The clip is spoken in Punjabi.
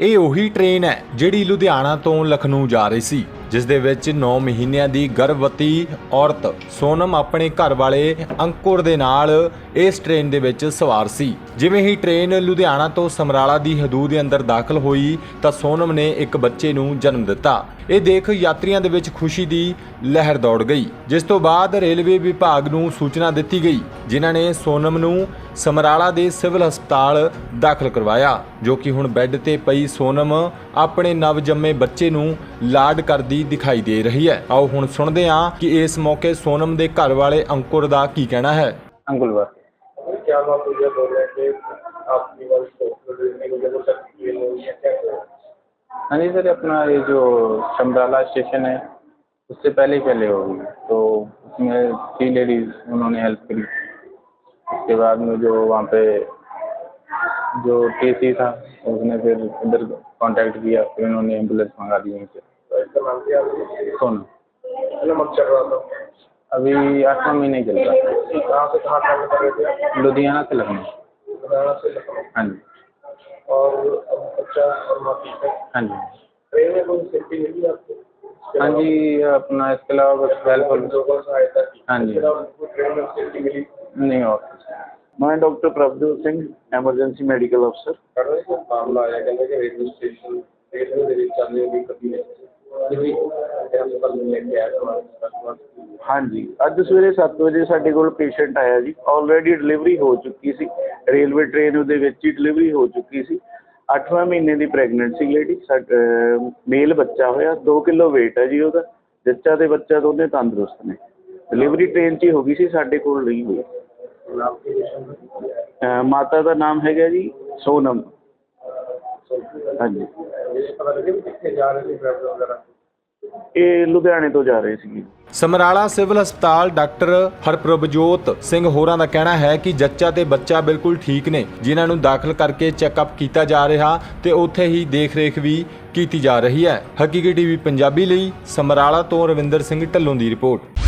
ਇਹ ਉਹੀ ਟ੍ਰੇਨ ਹੈ ਜਿਹੜੀ ਲੁਧਿਆਣਾ ਤੋਂ ਲਖਨਊ ਜਾ ਰਹੀ ਸੀ। ਜਿਸ ਦੇ ਵਿੱਚ 9 ਮਹੀਨਿਆਂ ਦੀ ਗਰਭਵਤੀ ਔਰਤ ਸੋਨਮ ਆਪਣੇ ਘਰ ਵਾਲੇ ਅੰਕੁਰ ਦੇ ਨਾਲ ਇਸ ਟ੍ਰੇਨ ਦੇ ਵਿੱਚ ਸਵਾਰ ਸੀ। ਜਿਵੇਂ ਹੀ ਟ੍ਰੇਨ ਲੁਧਿਆਣਾ ਤੋਂ ਸਮਰਾਲਾ ਦੀ ਹਦੂਦ ਦੇ ਅੰਦਰ ਦਾਖਲ ਹੋਈ, ਤਾਂ ਸੋਨਮ ਨੇ ਇੱਕ ਬੱਚੇ ਨੂੰ ਜਨਮ ਦਿੱਤਾ। ਇਹ ਦੇਖ ਯਾਤਰੀਆਂ ਦੇ ਵਿੱਚ ਖੁਸ਼ੀ ਦੀ ਲਹਿਰ ਦੌੜ ਗਈ, ਜਿਸ ਤੋਂ ਬਾਅਦ ਰੇਲਵੇ ਵਿਭਾਗ ਨੂੰ ਸੂਚਨਾ ਦਿੱਤੀ ਗਈ, ਜਿਨ੍ਹਾਂ ਨੇ ਸੋਨਮ ਨੂੰ ਸਮਰਾਲਾ ਦੇ ਸਿਵਲ ਹਸਪਤਾਲ ਦਾਖਲ ਕਰਵਾਇਆ, ਜੋ ਕਿ ਹੁਣ ਬੈੱਡ ਤੇ ਪਈ ਸੋਨਮ ਆਪਣੇ ਨਵਜੰਮੇ ਬੱਚੇ ਨੂੰ ਲਾਡ ਕਰਦੀ ਦਿਖਾਈ ਦੇ ਰਹੀ ਹੈ ਆਓ ਹੁਣ ਸੁਣਦੇ ਹਾਂ ਕਿ ਇਸ ਮੌਕੇ ਸੋਨਮ ਦੇ ਘਰ ਵਾਲੇ ਅੰਕੁਰ ਦਾ ਕੀ ਕਹਿਣਾ ਹੈ अंकुल बात क्या बात हुई है बोल रहे थे आपकी वर्ष को जब तक ट्रेन हुई है क्या क्या हाँ जी सर अपना ये जो समराला स्टेशन है उससे पहले ही पहले होगी तो उसमें थ्री लेडीज उन्होंने हेल्प करी उसके बाद में जो वहाँ पे जो टी था उसने फिर इधर कांटेक्ट किया फिर उन्होंने एम्बुलेंस मंगा दी वहीं सोना अभी आठवां महीने चल रहा है। लुधियाना से लखनऊ। हाँ जी। और हाँ जी। हाँ जी अपना इसके अलावा हेल्प हाँ जी। ट्रेन में मिली? नहीं और मैं doctor Prabhdev Singh emergency medical अफसर मामला आया रेलवे स्टेशन रेलवे ਹਾਂਜੀ ਅੱਜ ਸਵੇਰੇ 7 ਵਜੇ ਸਾਡੇ ਕੋਲ ਪੇਸ਼ੈਂਟ ਆਇਆ ਜੀ। ਆਲਰੇਡੀ ਡਿਲੀਵਰੀ ਹੋ ਚੁੱਕੀ ਸੀ। ਰੇਲਵੇ ਟ੍ਰੇਨ ਉਹਦੇ ਵਿੱਚ ਹੀ ਡਿਲੀਵਰੀ ਹੋ ਚੁੱਕੀ ਸੀ। 8ਵਾਂ ਮਹੀਨੇ ਦੀ ਪ੍ਰੈਗਨੈਂਟ ਸੀ ਲੇਡੀ ਮੇਲ ਬੱਚਾ ਹੋਇਆ। 2 ਕਿਲੋ weight ਹੈ ਜੀ ਉਹਦਾ। ਜੱਚਾ ਤੇ ਬੱਚਾ ਦੋਨੇ ਤੰਦਰੁਸਤ ਨੇ। ਡਿਲੀਵਰੀ ਟ੍ਰੇਨ 'ਚ ਹੀ ਹੋ ਗਈ ਸੀ ਸਾਡੇ ਕੋਲ ਨਹੀਂ ਹੋਈ। ਮਾਤਾ ਦਾ ਨਾਮ ਹੈਗਾ ਜੀ ਸੋਨਮ। ਹਾਂਜੀ। ਇਹ ਲੁਧਿਆਣੇ ਤੋਂ ਜਾ ਰਹੇ ਸੀਗੇ। ਸਮਰਾਲਾ ਸਿਵਲ ਹਸਪਤਾਲ ਡਾਕਟਰ ਹਰਪ੍ਰਭਜੋਤ ਸਿੰਘ ਹੋਰਾਂ ਦਾ ਕਹਿਣਾ ਹੈ ਕਿ ਜੱਚਾ ਤੇ ਬੱਚਾ ਬਿਲਕੁਲ ਠੀਕ ਨੇ, ਜਿਨ੍ਹਾਂ ਨੂੰ ਦਾਖਲ ਕਰਕੇ ਚੈੱਕਅਪ ਕੀਤਾ ਜਾ ਰਿਹਾ ਤੇ ਉੱਥੇ ਹੀ ਦੇਖ-ਰੇਖ ਵੀ ਕੀਤੀ ਜਾ ਰਹੀ ਹੈ। ਹਕੀਕੀ ਟੀਵੀ ਪੰਜਾਬੀ ਲਈ ਸਮਰਾਲਾ ਤੋਂ ਰਵਿੰਦਰ ਸਿੰਘ ਢੱਲੋਂ ਦੀ ਰਿਪੋਰਟ।